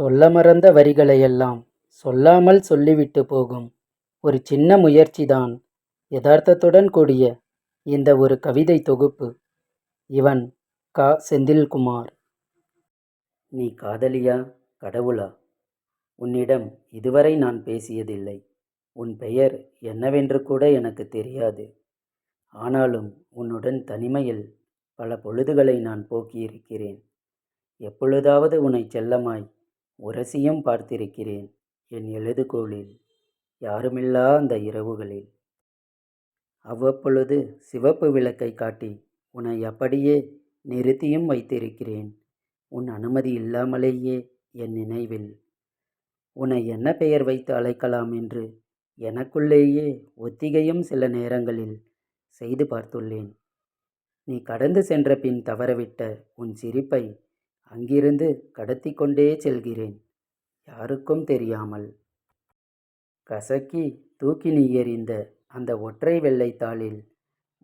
சொல்ல மறந்த வரிகளையெல்லாம் சொல்லாமல் சொல்லிவிட்டு போகும் ஒரு சின்ன முயற்சிதான் யதார்த்தத்துடன் கூடிய இந்த ஒரு கவிதை தொகுப்பு. இவன் கா. செந்தில்குமார். நீ காதலியா கடவுளா? உன்னிடம் இதுவரை நான் பேசியதில்லை. உன் பெயர் என்னவென்று கூட எனக்கு தெரியாது. ஆனாலும் உன்னுடன் தனிமையில் பல பொழுதுகளை நான் போக்கியிருக்கிறேன். எப்பொழுதாவது உன்னை செல்லமாய் உரசியும் பார்த்திருக்கிறேன் என் எழுதுகோலில் யாருமில்லா அந்த இரவுகளில். அவ்வப்பொழுது சிவப்பு விளக்கை காட்டி உன்னை அப்படியே நிறுத்தியும் வைத்திருக்கிறேன். உன் அனுமதி இல்லாமலேயே என் நினைவில். உன்னை என்ன பெயர் வைத்து அழைக்கலாம் என்று எனக்குள்ளேயே ஒத்திகையும் சில நேரங்களில் செய்து பார்த்துள்ளேன். நீ கடந்து சென்ற பின் தவறவிட்ட உன் சிரிப்பை அங்கிருந்து கடத்தி கொண்டே செல்கிறேன். யாருக்கும் தெரியாமல். கசக்கி தூக்கி நீ எறிந்த அந்த ஒற்றை வெள்ளைத்தாளில்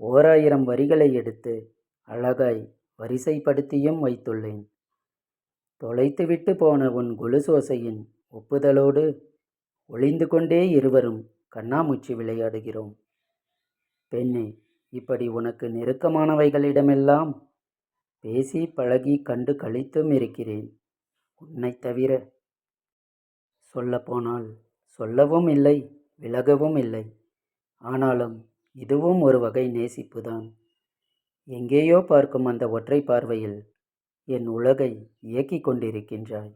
ஓராயிரம் வரிகளை எடுத்து அழகாய் வரிசைப்படுத்தியும் வைத்துள்ளேன். தொலைத்துவிட்டு போன உன் குலுசோசையின் ஒப்புதலோடு ஒளிந்து கொண்டே இருவரும் கண்ணாமூச்சி விளையாடுகிறோம். பெண்ணே இப்படி உனக்கு நெருக்கமானவைகளிடமெல்லாம் பேசி பழகி கண்டு கழித்தும் இருக்கிறேன். உன்னை தவிர சொல்லப்போனால் சொல்லவும் இல்லை விலகவும் இல்லை. ஆனாலும் இதுவும் ஒரு வகை நேசிப்புதான். எங்கேயோ பார்க்கும் அந்த ஒற்றை பார்வையில் என் உலகை இயக்கிக் கொண்டிருக்கின்றாய்.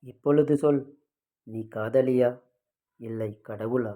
இப்பொழுது சொல் நீ காதலியா? இல்லை கடவுளா?